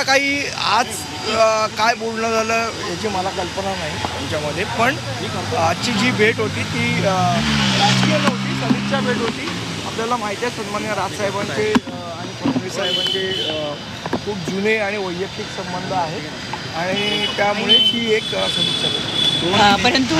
आत्ता काही आज काय बोलणं झालं याची मला कल्पना नाही त्यांच्यामध्ये पण आजची जी भेट होती ती राजकीय नव्हती सदिच्छा भेट होती. आपल्याला माहिती आहे सन्मान्य राजसाहेबांचे आणि फडणवीस साहेबांचे खूप जुने आणि वैयक्तिक संबंध आहेत. आणि त्यामुळे ही एक सदिच्छा भेट. परंतु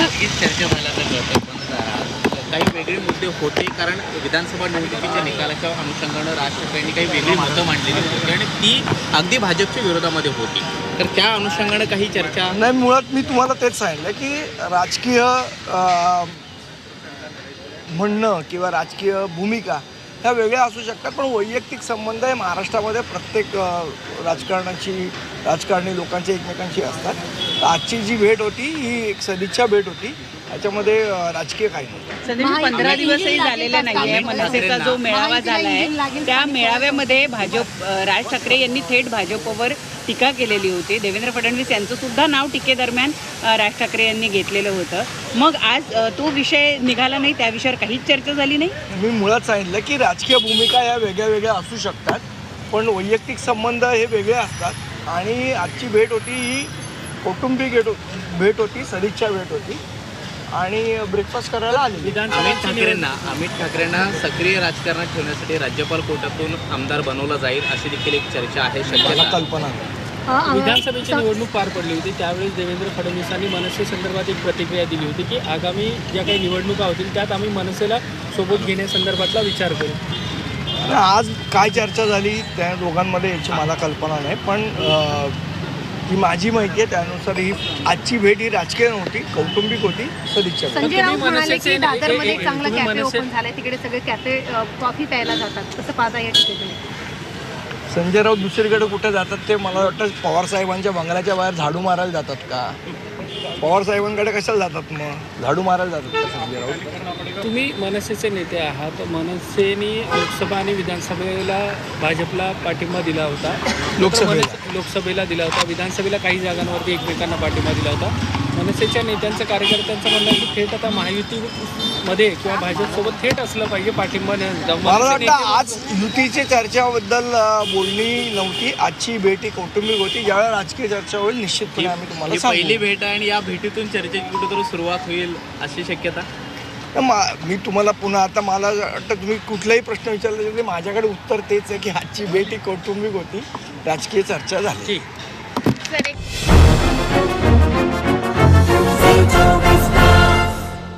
काही वेगळे मुद्दे होते कारण विधानसभा निवडणुकीच्या निकालाच्या अनुषंगानं राज ठाकरेंनी काही वेगळी मतं मांडलेली होती आणि ती अगदी भाजपच्या विरोधामध्ये होती. तर त्या अनुषंगानं काही चर्चा नाही मुळात मी तुम्हाला तेच सांगितलं की राजकीय म्हणणं किंवा राजकीय भूमिका ह्या वेगळ्या असू शकतात पण वैयक्तिक संबंध हे महाराष्ट्रामध्ये प्रत्येक राजकारणाची राजकारणी लोकांची एकमेकांशी असतात. आजची जी भेट होती ही एक सदिच्छा भेट होती. याच्यामध्ये राजकीय काही पंधरा दिवसही झालेले नाहीये. मनसेचा जो मेळावा झालाय त्या मेळाव्यामध्ये भाजप राज ठाकरे यांनी थेट भाजपवर टीका केलेली होती. देवेंद्र फडणवीस यांचं सुद्धा नाव टीकेदरम्यान राज ठाकरे यांनी घेतलेलं होतं. मग आज तो विषय निघाला नाही त्या विषयावर काहीच चर्चा झाली नाही? मी मुळात सांगितलं की राजकीय भूमिका या वेगळ्या वेगळ्या असू शकतात पण वैयक्तिक संबंध हे वेगळे असतात. आणि आजची भेट होती ही कौटुंबिक भेट भेट होती सदिच्छा भेट होती. आणि ब्रेकफास्ट करायला आलेली. अमित ठाकरेंना अमित ठाकरेंना सक्रिय राजकारणात ठेवण्यासाठी राज्यपाल कोटातून आमदार बनवलं जाईल अशी देखील एक चर्चा आहे. शक्यता कल्पना विधानसभेची निवडणूक पार पडली होती. त्यावेळेस देवेंद्र फडणवीसांनी मनसे संदर्भात एक प्रतिक्रिया दिली होती की आगामी ज्या काही निवडणुका होतील त्यात आम्ही मनसेला सोबत घेण्यासंदर्भातला विचार करू. आज काय चर्चा झाली त्या दोघांमध्ये याची मला कल्पना नाही पण ही माझी माहिती आहे त्यानुसार ही आजची भेट ही राजकीय नव्हती कौटुंबिक होती सदिच्छा. संजय राऊत म्हणाले की दादरमध्ये एक- चांगलं कॅफे ओपन झालंय तिकडे सगळे कॅफे कॉफी प्यायला जातात. कसं पाहता या ठिकाणी. संजय राऊत दुसरीकडे कुठे जातात ते मला वाटतं पवार साहेबांच्या बंगल्याच्या बाहेर झाडू मारायला जातात का? पवार साहेबांकडे कशाला जातात मग? झाडू मारायला जातात का संजय राऊत तुम्ही मनसेचे नेते आहात. मनसेने लोकसभा आणि विधानसभेला भाजपला पाठिंबा दिला होता. लोकसभेला. मनसे- लोकसभेला दिला होता. विधानसभेला काही जागांवरती एकमेकांना पाठिंबा दिला होता. मनसेच्या नेत्यांचं कार्यकर्त्यांचं म्हणणं आहे की थेट आता महायुतीमध्ये किंवा भाजपसोबत थेट असलं पाहिजे पाठिंबा मला वाटतं नेते- आज युतीच्या चर्चाबद्दल बोलणी नव्हती. आजची भेट ही कौटुंबिक होती. ज्यावेळेला राजकीय चर्चा होईल निश्चितपणे आम्ही तुम्हाला ही पहिली भेट आहे आणि या भेटीतून चर्चेची कुठेतरी सुरुवात होईल अशी शक्यता? तर मा- मी तुम्हाला पुन्हा आता मला वाटतं तुम्ही कुठलाही प्रश्न विचारला तरी माझ्याकडे उत्तर तेच आहे की आजची भेट ही कौटुंबिक होती. राजकीय चर्चा झाली.